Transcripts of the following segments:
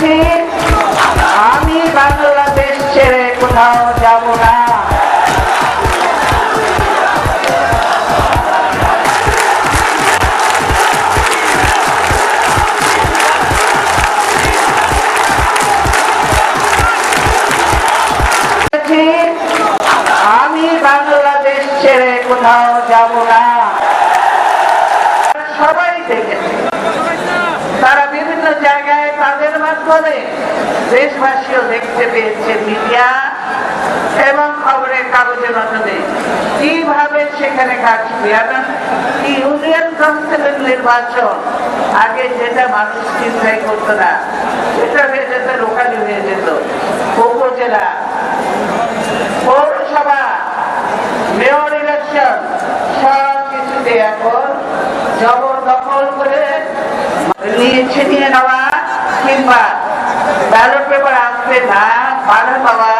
বলেছি আমি বাংলাদেশ ছেড়ে কোথাও যাব না। আমি বাংলাদেশ ছেড়ে কোথাও যাব না। সবাই দেখেছে তারা বিভিন্ন জায়গায় তাদের মাধ্যমে দেশবাসীও দেখতে পেয়েছে মিডিয়া এবং খবরের কাগজের মাধ্যমে কীভাবে সেখানে কাটবে এবং ইউনিয়ন কাউন্সিলের নির্বাচন? আগে যেটা মানুষ চিন্তাই করতো না, সেটা হয়ে যেত, লোকালি হয়ে যেত। উপজেলা, পৌরসভা মেয়র ইলেকশন সব কিছুতে এখন জবরদখল করে নিয়েছে নিয়ে নেওয়া কিংবা ব্যালট পেপার আসবে না বাধা পাওয়া,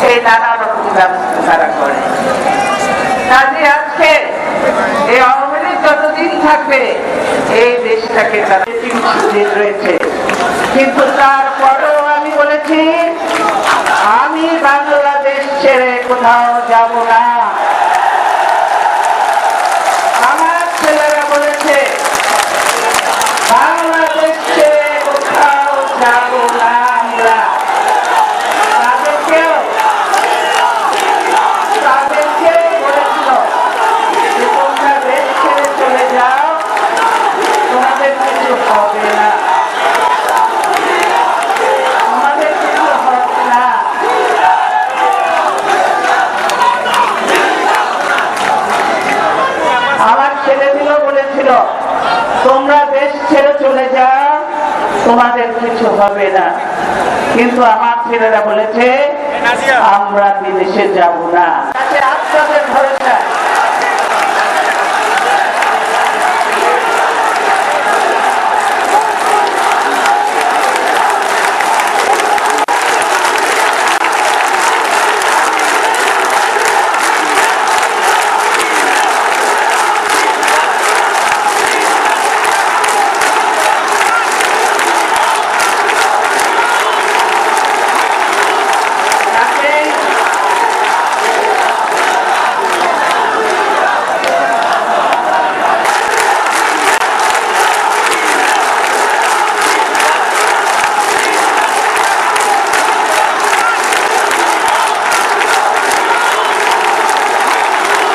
সেই নানা রকম ব্যবস্থা তারা করে। কাজে আজকে এই আওয়ামী লীগ যতদিন থাকবে, এই দেশটাকে তাদের তিনশো দিন রয়েছে। কিন্তু তারপরেও আমি বলেছি, আমি বাংলাদেশ ছেড়ে কোথাও যাব না আমার ছেলেরা বলেছে বাংলাদেশ ছেড়ে কোথাও যাব না আমরা তাদেরকেও তাদেরকে বলেছিল যে তোমরা দেশ ছেড়ে চলে যাও তোমাদের কিছু হবে না তোমাদের কিছু হবে না আমার ছেলেগুলো বলেছিল তোমরা দেশ ছেড়ে চলে যাও, তোমাদের কিছু হবে না। কিন্তু আমার ছেলেরা বলেছে, আমরা বিদেশে যাব না। তাতে আপনাদের ঘরে